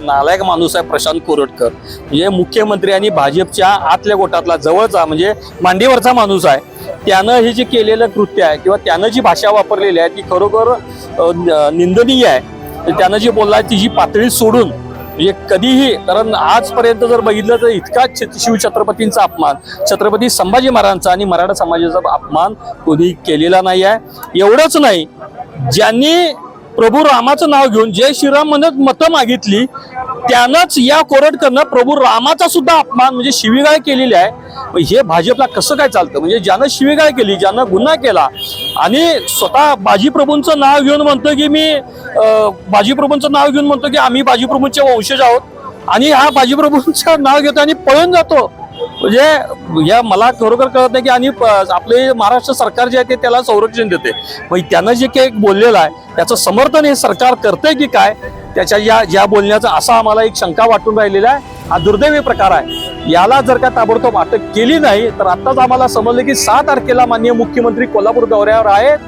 नालायक माणूस आहे प्रशांत कोरटकर. म्हणजे मुख्यमंत्री आणि भाजपच्या आतल्या गोटातला जवळचा म्हणजे मांडीवरचा माणूस आहे. त्यानं हे जे केलेलं कृत्य आहे किंवा त्यानं जी भाषा वापरलेली आहे ती खरोखर निंदनीय आहे. तर त्यानं जी बोलला ती जी पातळी सोडून म्हणजे कधीही कारण आजपर्यंत जर बघितलं तर इतका शिव शिवछत्रपतींचा अपमान छत्रपती संभाजी महाराजांचा आणि मराठा समाजाचा अपमान कोणी केलेला नाही आहे एवढंच नाही ज्यांनी प्रभू रामाचं नाव घेऊन जय श्रीराम म्हणत मतं मागितली त्यानंच या कोरटकरनं प्रभू रामाचा सुद्धा अपमान म्हणजे शिवीगाळ केलेली आहे. हे भाजपला कसं काय चालतं? म्हणजे ज्यानं शिवीगाळ केली ज्यानं गुन्हा केला आणि स्वतः बाजीप्रभूंचं नाव घेऊन म्हणतो की मी बाजीप्रभूंचं नाव घेऊन म्हणतो की आम्ही बाजीप्रभूंचे वंशज आहोत आणि हा बाजीप्रभूंचं नाव घेतो आणि पळून जातो. म्हणजे या मला खरोखर कळत नाही की आणि आपले महाराष्ट्र सरकार जे आहे ते त्याला संरक्षण देते. मग त्यानं जे काही बोललेलं आहे त्याचं समर्थन हे सरकार करते की काय? त्याच्या या ज्या बोलण्याचा असा आम्हाला एक शंका वाटून राहिलेला आहे. हा दुर्दैवी प्रकार आहे. याला जर का ताबडतोब अटक केली नाही तर आत्ताच आम्हाला समजलं की सात तारखेला माननीय मुख्यमंत्री कोल्हापूर दौऱ्यावर आहेत.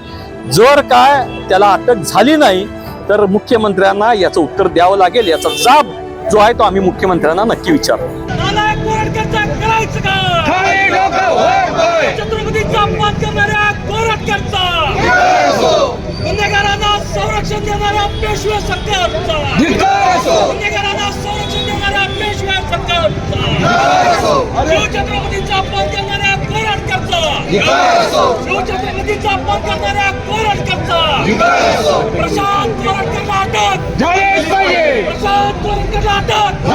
जर काय त्याला अटक झाली नाही तर मुख्यमंत्र्यांना याचं उत्तर द्यावं लागेल. याचा जाब जो आहे तो आम्ही मुख्यमंत्र्यांना नक्की विचारतो नालायक कोरटकरचा करायचं का ठाणे डोकं होय होय छत्रपतीचा अपमान करणाऱ्या कोरटकरचा गुन्हेगारांना संरक्षण देणाऱ्या पेशवे सरकारचा धिक्कार असो. गुन्हेगारांना संरक्षण देणाऱ्या पेशवे सरकारचा धिक्कार असो. शिवछत्रपतीचा अपमान करणाऱ्या कोरटकरचा शिवछत्रपतीचा अपमान करणाऱ्या कोरटकरचा प्रशांत कोरटकरला अटक. प्रशांत कोरटकरला अटक.